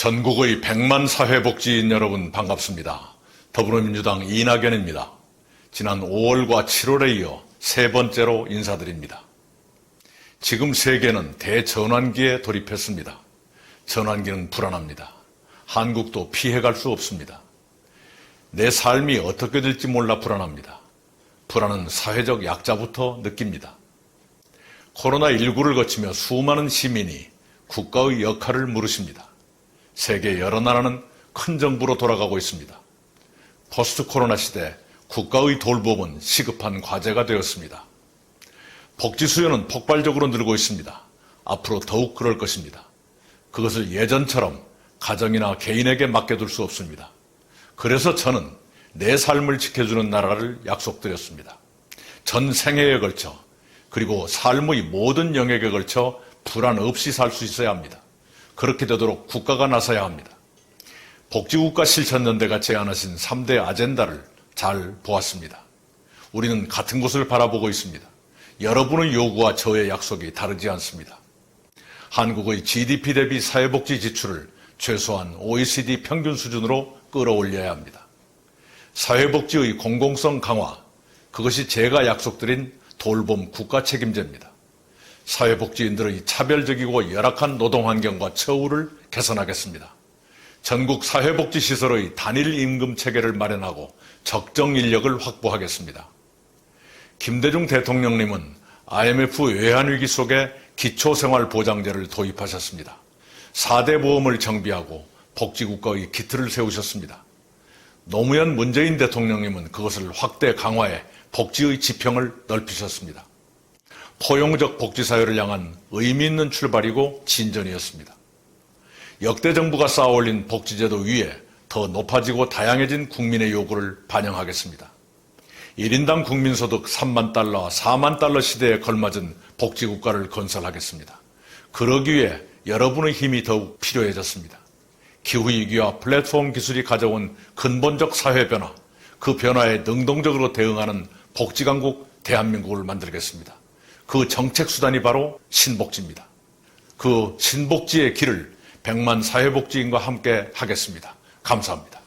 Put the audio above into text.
전국의 100만 사회복지인 여러분 반갑습니다. 더불어민주당 이낙연입니다. 지난 5월과 7월에 이어 세 번째로 인사드립니다. 지금 세계는 대전환기에 돌입했습니다. 전환기는 불안합니다. 한국도 피해갈 수 없습니다. 내 삶이 어떻게 될지 몰라 불안합니다. 불안은 사회적 약자부터 느낍니다. 코로나19를 거치며 수많은 시민이 국가의 역할을 물으십니다. 세계 여러 나라는 큰 정부로 돌아가고 있습니다. 포스트 코로나 시대 국가의 돌봄은 시급한 과제가 되었습니다. 복지 수요는 폭발적으로 늘고 있습니다. 앞으로 더욱 그럴 것입니다. 그것을 예전처럼 가정이나 개인에게 맡겨둘 수 없습니다. 그래서 저는 내 삶을 지켜주는 나라를 약속드렸습니다. 전 생애에 걸쳐 그리고 삶의 모든 영역에 걸쳐 불안 없이 살 수 있어야 합니다. 그렇게 되도록 국가가 나서야 합니다. 복지국가 실천연대가 제안하신 3대 아젠다를 잘 보았습니다. 우리는 같은 곳을 바라보고 있습니다. 여러분의 요구와 저의 약속이 다르지 않습니다. 한국의 GDP 대비 사회복지 지출을 최소한 OECD 평균 수준으로 끌어올려야 합니다. 사회복지의 공공성 강화, 그것이 제가 약속드린 돌봄 국가 책임제입니다. 사회복지인들의 차별적이고 열악한 노동 환경과 처우를 개선하겠습니다. 전국 사회복지시설의 단일 임금 체계를 마련하고 적정 인력을 확보하겠습니다. 김대중 대통령님은 IMF 외환위기 속에 기초생활보장제를 도입하셨습니다. 4대 보험을 정비하고 복지국가의 기틀을 세우셨습니다. 노무현 문재인 대통령님은 그것을 확대 강화해 복지의 지평을 넓히셨습니다. 포용적 복지사회를 향한 의미 있는 출발이고 진전이었습니다. 역대 정부가 쌓아올린 복지제도 위에 더 높아지고 다양해진 국민의 요구를 반영하겠습니다. 1인당 국민소득 3만 달러, 4만 달러 시대에 걸맞은 복지국가를 건설하겠습니다. 그러기 위해 여러분의 힘이 더욱 필요해졌습니다. 기후위기와 플랫폼 기술이 가져온 근본적 사회 변화, 그 변화에 능동적으로 대응하는 복지강국 대한민국을 만들겠습니다. 그 정책 수단이 바로 신복지입니다. 그 신복지의 길을 백만 사회복지인과 함께 하겠습니다. 감사합니다.